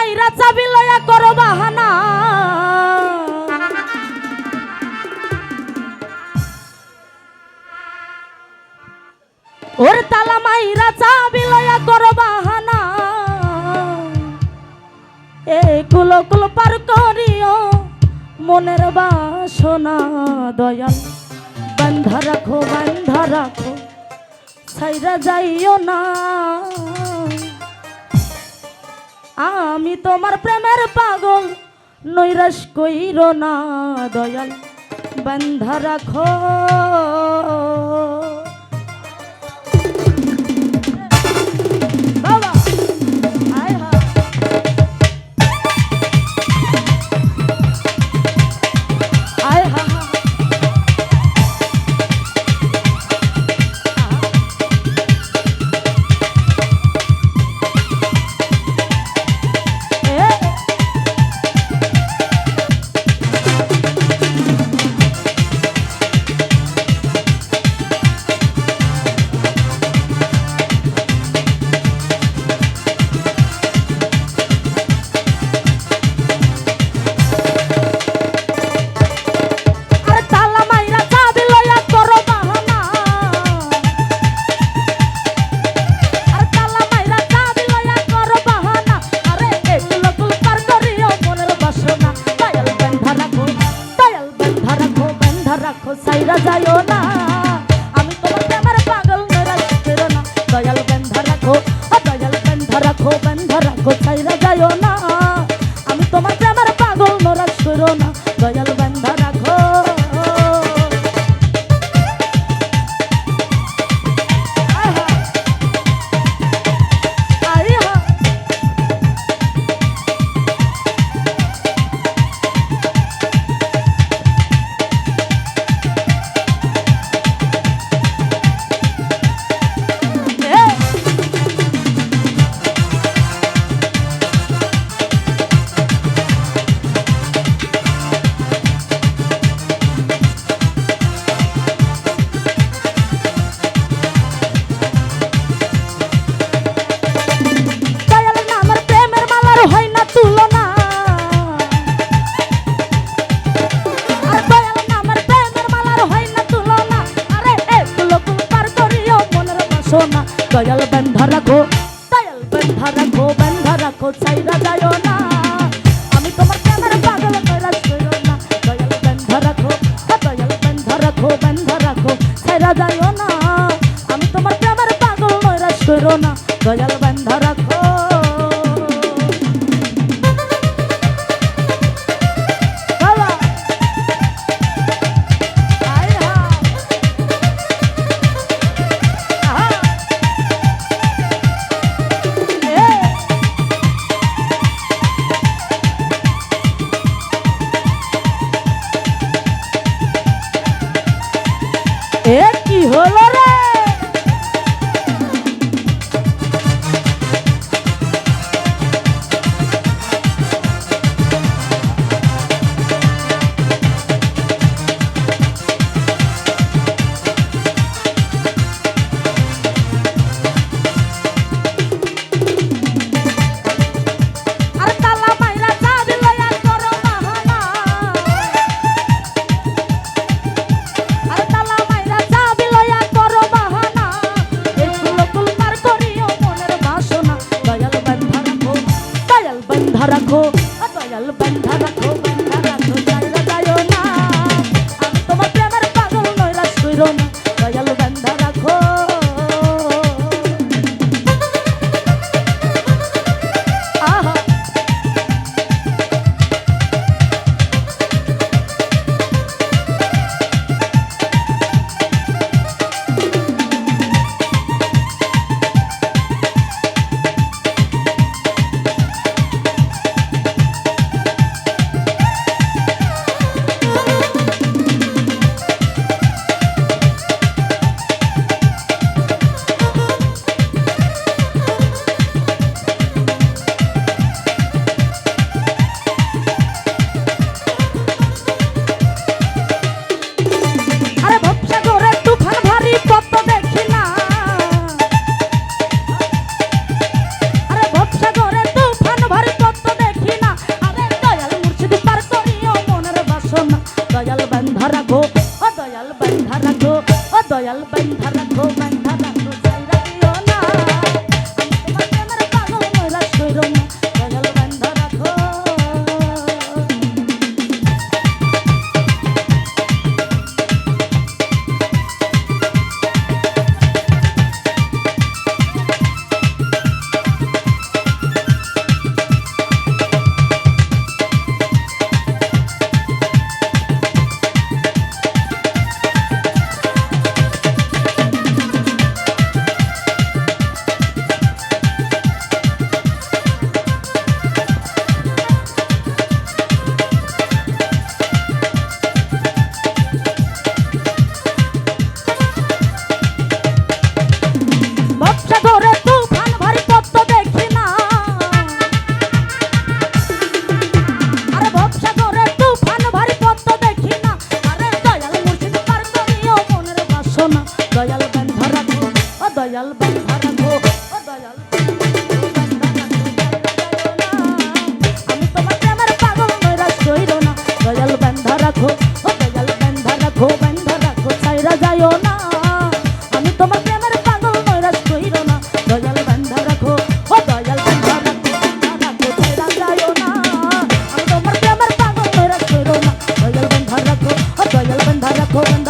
মাইরা চাবি লয়া করো বাহানা। ওর তালা মাইরা চাবি লয়া করো বাহানা। এ কুলো কুলো পার করিও মনের বাসনা দয়াল। বান্ধা রাখো বান্ধা রাখো সাইরা যাইও না। আমি তোমার প্রেমের পাগল নৈরাশ কইর না দয়াল বন্ধ রাখো। বান্ধা রাখো বান্ধা রাখো, ছাইরা যাইও না। আমি তোমার প্রেমের পাগল নরাজ করো না। দয়াল ধরা গো গোবিন্দ